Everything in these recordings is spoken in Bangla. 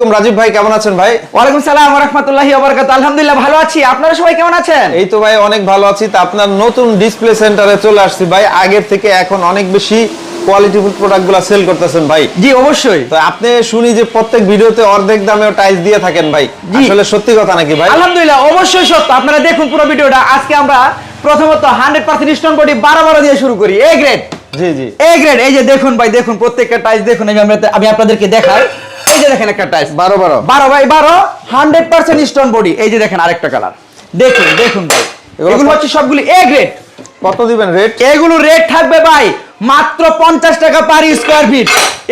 রাজীব ভাই কেমন আছেন ভাই? ওয়ালাইকুম সালাম রহমতুল্লাহি আলহামদুলিল্লাহ ভালো আছি। আপনারা সবাই কেমন আছেন? এই তো ভাই অনেক ভালো আছি। তা আপনার নতুন ডিসপ্লে সেন্টারে চলে আসছি ভাই। আগের থেকে এখন অনেক বেশি কোয়ালিটিফুল প্রোডাক্টগুলো সেল করতেছেন ভাই। জি অবশ্যই। তো আপনি শুনি যে প্রত্যেক ভিডিওতে অর্ধেক দামেও টাইলস দিয়ে থাকেন ভাই। আসলে সত্যি কথা নাকি ভাই? আলহামদুলিল্লাহ অবশ্যই সত্য। আপনারা দেখুন পুরো ভিডিওটা। আজকে আমরা প্রথমত হান্ড্রেড পার্সেন্ট স্টোন বডি দিয়ে শুরু করি। A grade G G. A grade এই যে দেখুন ভাই দেখুন প্রত্যেকটা টাইলস দেখুন যে আমি আপনাদেরকে দেখাই। এই যে দেখেন একটা টাইলস বারো বারো। বারো বাই বারো হান্ড্রেড পার্সেন্ট স্টোন বডি এই যে দেখেন আরেকটা কালার দেখুন দেখুন ভাই। এগুলো হচ্ছে সবগুলি এ গ্রেড কত দিবেন রেট এগুলো রেট থাকবে ভাই মাত্র পঞ্চাশ টাকা per square feet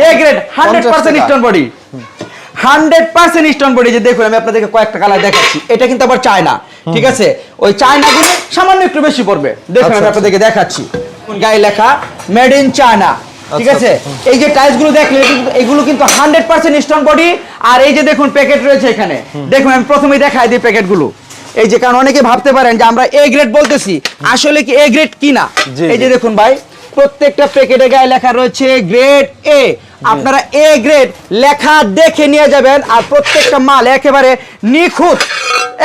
A grade hundred percent. Stone body hundred percent stone body যে দেখুন আমি আপনাদেরকে কয়েকটা কালার দেখাচ্ছি। এটা কিন্তু আবার চায়না ঠিক আছে? ওই চায়না গুলো সামান্য একটু বেশি পড়বে। দেখুন আচ্ছা, আমি আচ্ছা। আপনাদেরকে দেখাচ্ছি। গায়ে লেখা মেড ইন চায়না ঠিক আচ্ছা, আছে এই যে টাইলসগুলো দেখলে এগুলো- কিন্তু হান্ড্রেড পার্সেন্ট স্টোন বডি আর এই যে দেখুন প্যাকেট রয়েছে এখানে। দেখুন আমি প্রথমেই দেখাই দিই প্যাকেটগুলো। এই যে কারণ অনেকে ভাবতে পারেন যে আমরা এ গ্রেড বলতেছি আসলে কি এ গ্রেড কি না এই যে। দেখুন ভাই প্রত্যেকটা প্যাকেটে গায়ে লেখা রয়েছে গ্রেড এ আপনারা এ গ্রেড লেখা দেখে নিয়ে যাবেন আর প্রত্যেকটা মাল একেবারে নিখুঁত।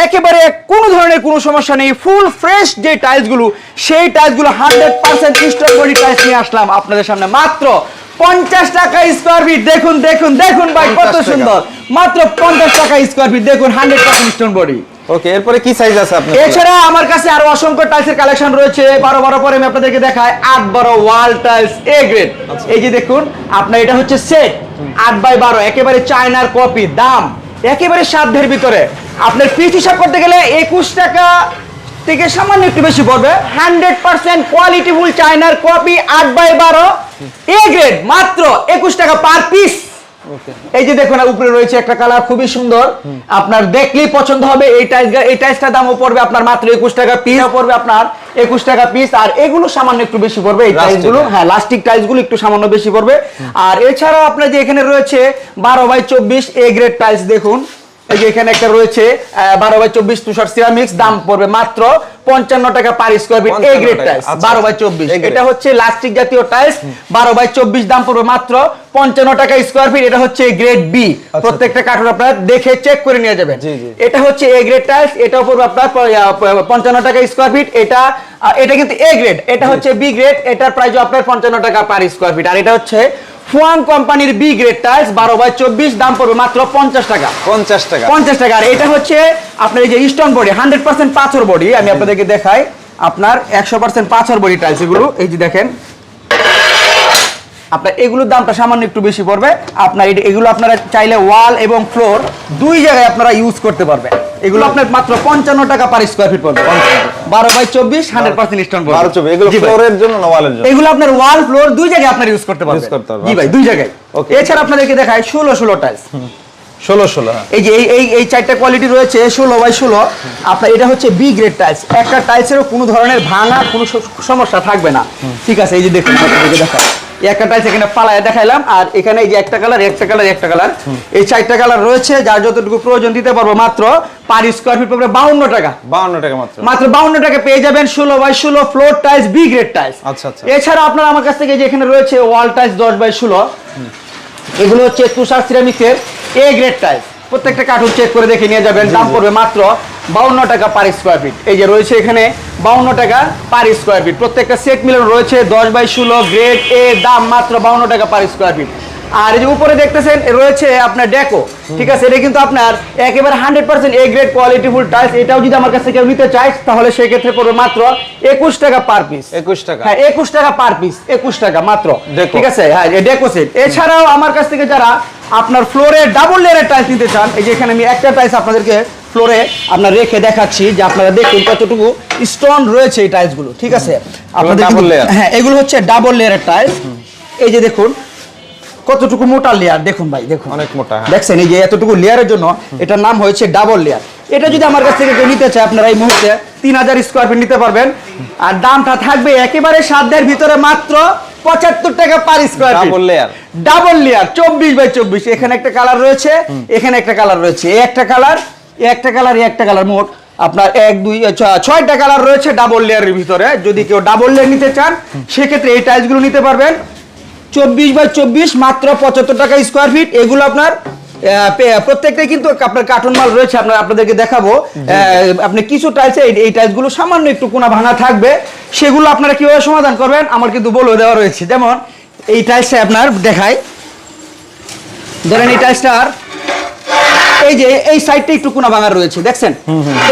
একেবারে কোনো ধরনের কোনো সমস্যা নেই। ফুল ফ্রেশ যে টাইলসগুলো সেই টাইলসগুলো hundred percent stone body tiles নিয়ে আসলাম আপনাদের সামনে। মাত্র পঞ্চাশ টাকা স্কোয়ার ফিট দেখুন দেখুন দেখুন ভাই কত সুন্দর। মাত্র পঞ্চাশ টাকা স্কোয়ার ফিট দেখুন hundred percent stone body okay এরপরে কি সাইজ আছে আপনার এছাড়া আমার কাছে আরও অসংখ্য টাইলসের কালেকশন রয়েছে। বারো বারো পরে আমি আপনাদেরকে দেখাই। আট বারো ওয়াল টাইলস এ গ্রেড এই যে দেখুন আপনার এটা হচ্ছে সেট আট বাই বারো একেবারে চায়নার কপি দাম। একেবারে সাধ্যের ভিতরে। আপনার পিস হিসাব করতে গেলে একুশ টাকা থেকে সামান্য একটু বেশি পড়বে। হান্ড্রেড পার্সেন্ট কোয়ালিটিফুল চায়নার কপি আট বাই বারো। এ গ্রেড মাত্র একুশ টাকা পার পিস। এই যে দেখুন উপরে রয়েছে একটা কালার খুবই সুন্দর। আপনার দেখলেই পছন্দ হবে এই টাইস এই টাইসটার দামও পড়বে আপনার মাত্র একুশ টাকা পিস। পড়বে আপনার একুশ টাকা পিস আর এগুলো সামান্য একটু বেশি পড়বে এই টাইলসগুলো হ্যাঁ। লাস্টিক টাইলসগুলো একটু সামান্য বেশি পড়বে। আর এছাড়াও আপনার যে এখানে রয়েছে বারো বাই চব্বিশ এ গ্রেড টাইলস দেখুন। এখানে একটা রয়েছে বারো বাই চব্বিশ তুষার সিরামিক্স দাম পড়বে মাত্র পঞ্চান্ন টাকা per square feet A grade tiles আচ্ছা, বারো বাই আচ্ছা। চব্বিশ এটা হচ্ছে লাস্টিক জাতীয় টাইলস বারো বাই চব্বিশ দাম পড়বে মাত্র পঞ্চান্ন টাকা স্কোয়ার ফিট এটা হচ্ছে গ্রেড বি প্রত্যেকটা কার্টুন আপনারা দেখে চেক করে নিয়ে যাবেন। এটা হচ্ছে এ গ্রেড টাইলস এটাও পড়বে আপনার পঞ্চান্ন টাকা স্কোয়ার ফিট এটা এটা কিন্তু এ গ্রেড এটা হচ্ছে বি গ্রেড এটার প্রাইস আপনার পঞ্চান্ন টাকা পার স্কোয়ার ফিট আর এটা হচ্ছে ফুয়াং কোম্পানির বি গ্রেড টাইলস বারো বাই চব্বিশ দাম পড়বে মাত্র পঞ্চাশ টাকা। পঞ্চাশ টাকা। পঞ্চাশ টাকা। আর এটা হচ্ছে আপনার এই যে স্টোন বডি হান্ড্রেড পার্সেন্ট পাথর বডি আমি আপনাদেরকে দেখাই আপনার একশো পার্সেন্ট পাথর বডি টাইলস এগুলো। এই যে দেখেন আপনার এগুলোর দামটা সামান্য একটু বেশি পড়বে। আপনার এগুলো আপনারা চাইলে ওয়াল এবং ফ্লোর দুই জায়গায় আপনারা ইউজ করতে পারবেন। এগুলো আপনার মাত্র পঞ্চান্ন টাকা পার স্কোয়ার ফিট পড়বে। বারো বাই চব্বিশ হান্ড্রেড পার্সেন্ট স্টোন বারো চব্বিশ এগুলো। ফ্লোরের জন্য না ওয়ালের জন্য? এগুলো আপনার ওয়াল ফ্লোর দুই জায়গায় আপনার ইউজ করতে পারবেন Use করতে পারবেন, জি ভাই আচ্ছা। দুই জায়গায়. এছাড়া আপনাদেরকে দেখায় ষোলো ষোলো টাইলস ষোলো ষোলো হ্যাঁ। এই যে এই এই এই চারটা কোয়ালিটি রয়েছে ষোলো বাই ষোলো। আপনার এটা হচ্ছে বি গ্রেড টাইলস একটা টাইলসেরও কোনো ধরনের ভাঙা কোনো সমস্যা থাকবে না। ঠিক আছে এই যে দেখুন এই একটা টাইলস এখানে ফালায় দেখাইলাম আর এখানে এই যে একটা কালার একটা কালার একটা কালার এই চারটা কালার রয়েছে যার যতটুকু প্রয়োজন দিতে পারব মাত্র পার স্কোয়ার ফিট পড়বে বাউন্ন টাকা। বাউন্ন টাকা মাত্র। মাত্র বাউন্ন টাকা পেয়ে যাবেন ষোলো বাই ষোলো floor tiles B grade tiles আচ্ছা, আচ্ছা। এছাড়া আপনার আমার কাছ থেকে যে এখানে রয়েছে ওয়াল টাইলস দশ বাই ষোলো এগুলো হচ্ছে তুষার সিরামিক্সের এ গ্রেড টাইলস প্রত্যেকটা কার্টুন চেক করে দেখে নিয়ে যাবেন। দাম পড়বে মাত্র বাউন্ন টাকা পার স্কোয়ার ফিট এই যে রয়েছে এখানে বাউন্ন টাকা পার স্কোয়ার ফিট প্রত্যেকটা সেট মিলানো রয়েছে দশ বাই ষোলো গ্রেড এ দাম মাত্র বাউন্ন টাকা পার স্কোয়ার ফিট আর এই যে উপরে দেখতেছেন রয়েছে আপনার ডেকো ঠিক আছে এটা কিন্তু আপনার একেবারে hundred percent A grade qualityful tiles এটাও যদি আমার কাছে কেউ নিতে চায় তাহলে সেক্ষেত্রে পড়বে মাত্র একুশ টাকা পার পিস একুশ টাকা। হ্যাঁ একুশ টাকা পার পিস একুশ টাকা মাত্র। ঠিক আছে হ্যাঁ ডেকো সেট এছাড়াও আমার কাছ থেকে যারা আপনার ফ্লোরে ডাবল লেয়ারের টাইলস নিতে চান এই যে এখানে আমি একটা টাইলস আপনাদেরকে ফ্লোরে আপনার রেখে দেখাচ্ছি যে আপনারা দেখুন কতটুকু স্টোন রয়েছে এই টাইলসগুলো ঠিক আছে? আপনাদের। হ্যাঁ এগুলো হচ্ছে ডাবল লেয়ারের টাইলস এই যে দেখুন কতটুকু মোটা লেয়ার দেখুন ভাই দেখুন। অনেক মোটা, হ্যাঁ। দেখছেন এই যে এতটুকু লেয়ারের জন্য এটার নাম হয়েছে ডাবল লেয়ার এটা যদি আমার কাছ থেকে কেউ নিতে চায় আপনারা এই মুহূর্তে তিন হাজার স্কোয়ার ফিট নিতে পারবেন। আর দামটা থাকবে একেবারে সাধ্যের ভিতরে মাত্র পঁচাত্তর টাকা per square double layer double layer চব্বিশ বাই চব্বিশ। এখানে একটা কালার রয়েছে এখানে একটা কালার রয়েছে। এই একটা কালার এই একটা কালার এই একটা কালার মোট আপনার এক দুই ছয়টা কালার রয়েছে ডাবল লেয়ারের ভিতরে। যদি কেউ ডাবল লেয়ার নিতে চান সেক্ষেত্রে এই টাইলসগুলো নিতে পারবেন। চব্বিশ বাই চব্বিশ মাত্র পঁচাত্তর টাকা স্কোয়ার ফিট এগুলো আপনার প্রত্যেকটাই কিন্তু আপনার কার্টুন মাল রয়েছে আপনার আপনাদেরকে দেখাবো। আপনি কিছু টাইলসে এই টাইলসগুলো সামান্য একটু কোনা ভাঙা থাকবে। সেগুলো আপনারা কীভাবে সমাধান করবেন আমার কিন্তু বলে দেওয়া রয়েছে। যেমন এই টাইলসে আপনার দেখাই। ধরেন এই টাইলসটার এই যে এই সাইডটা একটু কোনা ভাঙা রয়েছে দেখছেন?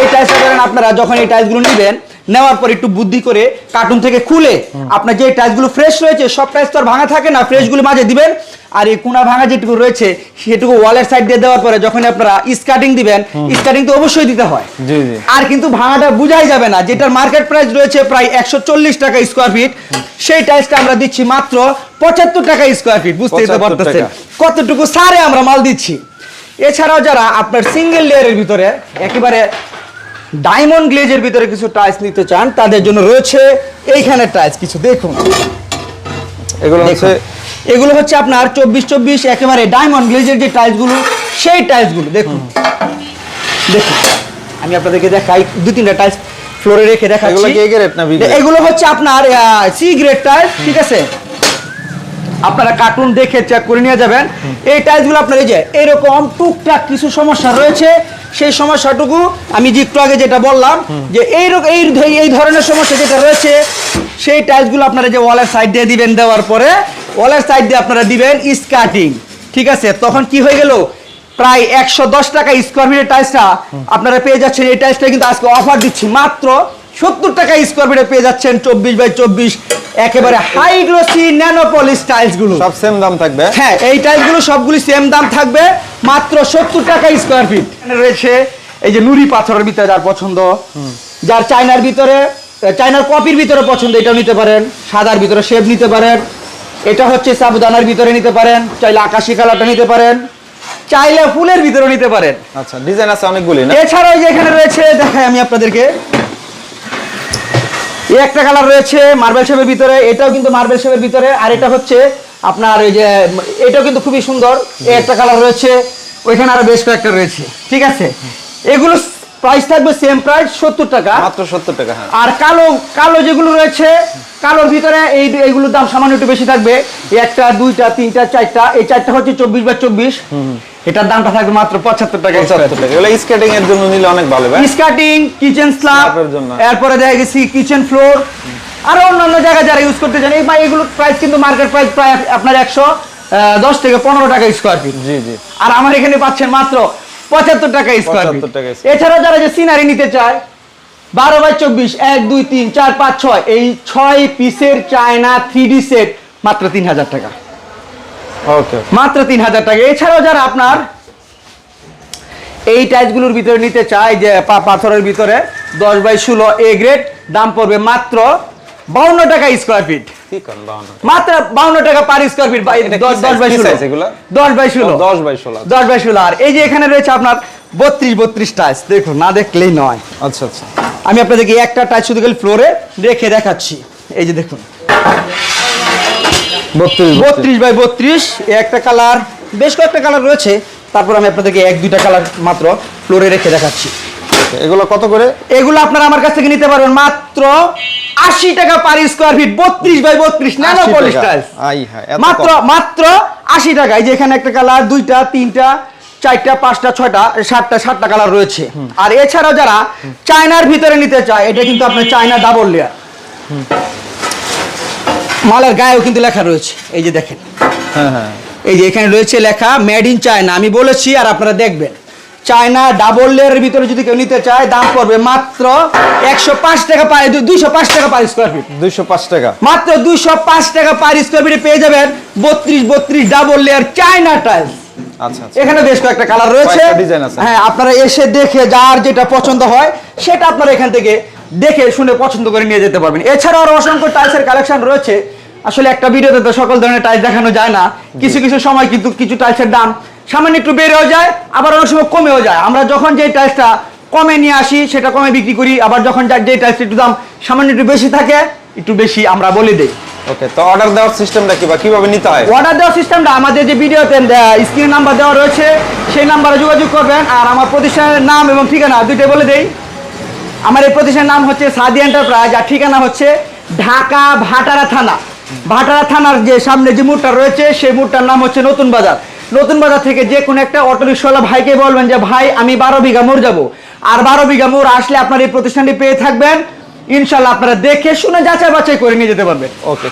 এই টাইলসটা ধরেন আপনারা যখন এই টাইলসগুলো নেবেন নেওয়ার পর একটু বুদ্ধি করে কার্টুন থেকে খুলে আপনার যে টাইলসগুলো ফ্রেশ রয়েছে সব টাইলস তো আর ভাঙা থাকে না ফ্রেশগুলো মাঝে দিবেন। আর এই কোনা ভাঙা যেটুকু রয়েছে সেটুকু ওয়ালের সাইড দিয়ে দেওয়ার পরে যখন আপনারা স্কার্টিং দিবেন স্কার্টিং তো অবশ্যই দিতে হয়। জি জি। আর কিন্তু ভাঙাটা বুঝাই যাবে না যেটার মার্কেট প্রাইস রয়েছে প্রায় একশো চল্লিশ টাকা স্কোয়ার ফিট সেই টাইলসটা আমরা দিচ্ছি মাত্র পঁচাত্তর টাকা স্কোয়ার ফিট বুঝতেই তো 75 পারতেছেন। কতটুকু সারে আমরা মাল দিচ্ছি? এছাড়াও যারা আপনার সিঙ্গেল লেয়ারের ভিতরে একেবারে ডায়মন্ড গ্লেজের ভিতরে কিছু টাইলস নিতে চান তাদের জন্য রয়েছে এইখানে টাইলস কিছু দেখুন। এগুলো। হচ্ছে এগুলো হচ্ছে আপনার চব্বিশ চব্বিশ একেবারে ডায়মন্ড গ্লেজের যে টাইলসগুলো সেই টাইলসগুলো দেখুন। দেখুন। আমি আপনাদেরকে দেখাই দু তিনটা টাইলস ফ্লোরে রেখে দেখাচ্ছি। এগুলো হচ্ছে আপনার সি গ্রেড টাইলস ঠিক আছে? আপনারা কার্টুন দেখে চেক করে নিয়ে যাবেন। এই টাইলসগুলো আপনার এই যে এরকম টুকটাক কিছু সমস্যা রয়েছে সেই সমস্যাটুকু আমি যে একটু আগে যেটা বললাম, যে এই এই এই ধরনের সমস্যা যেটা রয়েছে, সেই টাইলসগুলো আপনারা যে ওয়ালের সাইড দিয়ে দিবেন দেওয়ার পরে ওয়ালের সাইড দিয়ে আপনারা দিবেন স্কার্টিং ঠিক আছে? তখন কি হয়ে গেল? প্রায় একশো দশ টাকা স্কোয়ার ফিটের টাইলসটা আপনারা পেয়ে যাচ্ছেন। এই টাইলসটা কিন্তু আজকে অফার দিচ্ছি মাত্র সত্তর টাকা স্কোয়ার ফিটে পেয়ে যাচ্ছেন চব্বিশ বাই চব্বিশ একেবারে হাই গ্লোসি ন্যানোপলিশ টাইলসগুলো। সব সেম দাম থাকবে? হ্যাঁ এই টাইলসগুলো সবগুলি সেম দাম থাকবে মাত্র সত্তর টাকা স্কোয়ার ফিট রয়েছে এই যে নুড়ি পাথরের ভিতরে যার পছন্দ যার চায়নার ভিতরে চায়নার কপির ভিতরে পছন্দ এটাও নিতে পারেন। সাদার ভিতরে শেপ নিতে পারেন। এটা হচ্ছে সাবুদানার ভিতরে নিতে পারেন চাইলে আকাশি কালারটা নিতে পারেন। চাইলে ফুলের ভিতরে নিতে পারেন। আচ্ছা ডিজাইন আছে অনেকগুলি এছাড়াও যে এখানে রয়েছে দেখাই আমি আপনাদেরকে একটা কালার রয়েছে মার্বেল শেপের ভিতরে এটাও কিন্তু মার্বেল শেপের ভিতরে আর এটা হচ্ছে আপনার ওই যে এটাও কিন্তু খুবই সুন্দর। এই একটা কালার রয়েছে ওইখানে আরও বেশ কয়েকটা রয়েছে। ঠিক আছে? এগুলো প্রাইস থাকবে সেম প্রাইস সত্তর টাকা। মাত্র সত্তর টাকা হ্যাঁ। আর কালো কালো যেগুলো রয়েছে কালোর ভিতরে এই এইগুলোর দাম সামান্য একটু বেশি থাকবে। এই একটা দুইটা তিনটা চারটা এই চারটা হচ্ছে চব্বিশ বা চব্বিশ। এটার দামটা থাকবে মাত্র পঁচাত্তর টাকা পঁচাত্তর টাকা। এগুলো স্কেটিং এর জন্য নিলে অনেক ভালো ভাই। স্কার্টিং কিচেন স্ল্যাব এর জন্য। এরপরে দেখা গেছি কিচেন ফ্লোর আরও অন্যান্য জায়গায় যারা ইউজ করতে চান এই এগুলোর প্রাইস কিন্তু মার্কেট প্রাইস প্রায় আপনার একশো দশ থেকে পনেরো টাকা স্কোয়ার ফিট জি জি। আর আমার এখানে পাচ্ছেন মাত্র পঁচাত্তর টাকা স্কোয়ার 75 টাকা ফিট এছাড়া যারা যে সিনারি নিতে চায় বারো বাই চব্বিশ এক দুই তিন চার পাঁচ ছয় এই ছয় পিসের চায়না থ্রি সেট মাত্র তিন হাজার টাকা। মাত্র তিন হাজার টাকা। এছাড়াও যারা আপনার এই টাইলসগুলোর ভিতরে নিতে চায় যে পাথরের ভিতরে দশ বাই ষোলো এ গ্রেড দাম পড়বে মাত্র বাউন্ন টাকা স্কোয়ার ফিট মাত্র বাউন্ন টাকা পার স্কোয়ার ফিট দশ? বাই ষোলো। দশ বাই ষোলো। দশ বাই ষোলো দশ বাই ষোলো। আর এই যে এখানে রয়েছে আপনার বত্রিশ বত্রিশ টাইলস দেখুন না দেখলেই নয়। আচ্ছা আচ্ছা। আমি আপনাদেরকে একটা টাইলস শুধু খালি ফ্লোরে রেখে দেখাচ্ছি। এই যে দেখুন। বত্রিশ বত্রিশ। বাই বত্রিশ একটা কালার বেশ কয়েকটা কালার রয়েছে। তারপর আমি আপনাদেরকে এক দুইটা কালার মাত্র ফ্লোরে রেখে দেখাচ্ছি। এগুলো কত করে? এগুলো আপনারা আমার কাছ থেকে নিতে পারবেন মাত্র আশি টাকা পার স্কোয়ার ফিট বত্রিশ বাই বত্রিশ ন্যানো 80 পলিশ টাইলস আই এত মাত্র মাত্র আশি টাকা। এই যে এখানে একটা কালার দুইটা তিনটা চারটা পাঁচটা ছয়টা সাতটা সাতটা কালার রয়েছে। আর এছাড়াও যারা চায়নার ভিতরে নিতে চায় এটা কিন্তু আপনার চায়না ডাবল লেয়ার মালের গায়েও কিন্তু লেখা রয়েছে। এই যে দেখেন। হ্যাঁ হ্যাঁ। এই যে এখানে রয়েছে লেখা মেড ইন চায়না আমি বলেছি আর আপনারা দেখবেন। চায়না ডাবল লেয়ারের ভিতরে যদি কেউ নিতে চায় দাম পড়বে মাত্র একশো পাঁচ টাকা পার দুইশো পাঁচ টাকা পার স্কোয়ার ফিট দুইশো পাঁচ টাকা। মাত্র দুইশো পাঁচ টাকা পার স্কোয়ার ফিটে পেয়ে যাবেন বত্রিশ বত্রিশ ডাবল লেয়ার চায়না টাইলস এখানে বেশ কয়েকটা কালার রয়েছে। হ্যাঁ আপনারা এসে দেখে যার যেটা পছন্দ হয় সেটা আপনারা এখান থেকে দেখে শুনে পছন্দ করে নিয়ে যেতে পারবেন। এছাড়াও আরও অসংখ্য টাইলসের কালেকশন রয়েছে। আসলে একটা ভিডিওতে তো সকল ধরনের টাইলস দেখানো যায় না। কিছু কিছু সময় কিন্তু কিছু টাইলসের দাম সামান্য একটু বেড়েও যায় আবার অনেক সময় কমেও যায়। আমরা যখন যে টাইলসটা কমে নিয়ে আসি সেটা কমে বিক্রি করি আবার যখন যার যে টাইলসটা একটু দাম সামান্য একটু বেশি থাকে একটু বেশি আমরা বলে দিই। ওকে তো অর্ডার দেওয়ার সিস্টেমটা কি বা কীভাবে নিতে হয়? অর্ডার দেওয়ার সিস্টেমটা আমাদের যে ভিডিওতে স্ক্রিন নাম্বার দেওয়া রয়েছে সেই নাম্বারে যোগাযোগ করবেন আর আমার প্রতিষ্ঠানের নাম এবং ঠিকানা দুইটাই বলে দেই। আমার এই প্রতিষ্ঠানের নাম হচ্ছে সাদি এন্টারপ্রাইজ, আর ঠিকানা হচ্ছে ঢাকা ভাটারা থানা। ভাটারা থানার যে সামনে যে মোড়টা রয়েছে, সেই মোড়টার নাম হচ্ছে নতুন বাজার। নতুন বাজার থেকে যে কোনো একটা অটো রিক্সাওয়ালা ভাইকে বলবেন যে, ভাই, আমি বারো বিঘা মোড় যাব। আর বারো বিঘা মোড় আসলে আপনার এই প্রতিষ্ঠানটি পেয়ে থাকবেন। ইনশাল্লাহ আপনারা দেখে শুনে যাচাই বাছাই করে নিয়ে যেতে পারবেন। ওকে